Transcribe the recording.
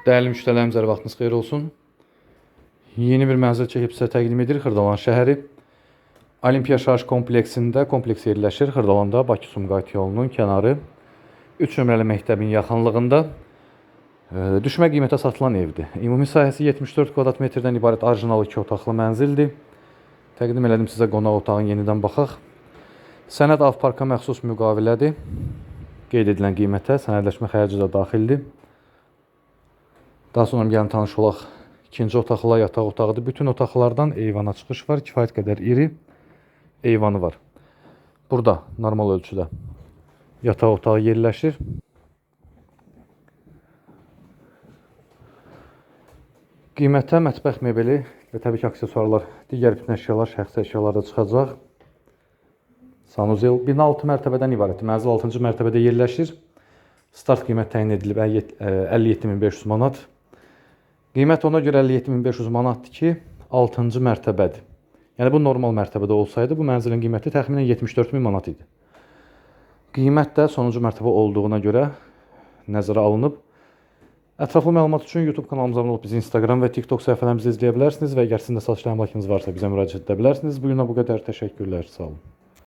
Dəyərli müştərilərimiz, hər vaxtınız xeyir olsun. Yeni bir mənzil çəkib sizə təqdim edirik Xırdalan şəhəri. Olimpiya Şarj kompleksində kompleks yerləşir. Xırdalanda Bakı-Sumqayıt yolunun kənarı 3 nömrəli məktəbin yaxınlığında e, düşmə qiymətə satılan evdir. Ümumi sahəsi 74 kvadrat metrdən ibarət orijinal 2 otaqlı mənzildir. Təqdim elədim sizə qonaq otağın yenidən baxaq. Sənəd Avparka məxsus müqavilədir. Qeyd edilən qiymətə sənədləşmə xərci də daxildir. Daha sonra gəlin tanış olaq. İkinci otaqla yataq otağıdır. Bütün otaqlardan eyvana çıxış var. Kifayət qədər iri eyvanı var. Burada normal ölçüdə yataq otağı yerləşir. Qiymətə mətbəx mebeli və təbii ki, aksesuarlar, digər bütün əşyalar, şəxsi əşyalar da çıxacaq. Sanuzel bina 6 mərtəbədən ibarətdir. Mənzil 6-cı mərtəbədə yerləşir. Start qiymət təyin edilib 57500 manat. Qiymət ona görə 57500 manatdır ki, 6-cı mərtəbədir. Yəni bu normal mərtəbədə olsaydı bu mənzilin qiyməti təxminən 74000 manat idi. Qiymət də sonuncu mərtəbə olduğuna görə nəzərə alınıb. Ətraflı məlumat üçün YouTube kanalımıza abunə olub bizi Instagram və TikTok səhifələrimizdə izləyə bilərsiniz və əgər sizin də satış əmlakınız varsa bizə müraciət edə bilərsiniz. Bu günə bu qədər. Təşəkkürlər. Sağ olun.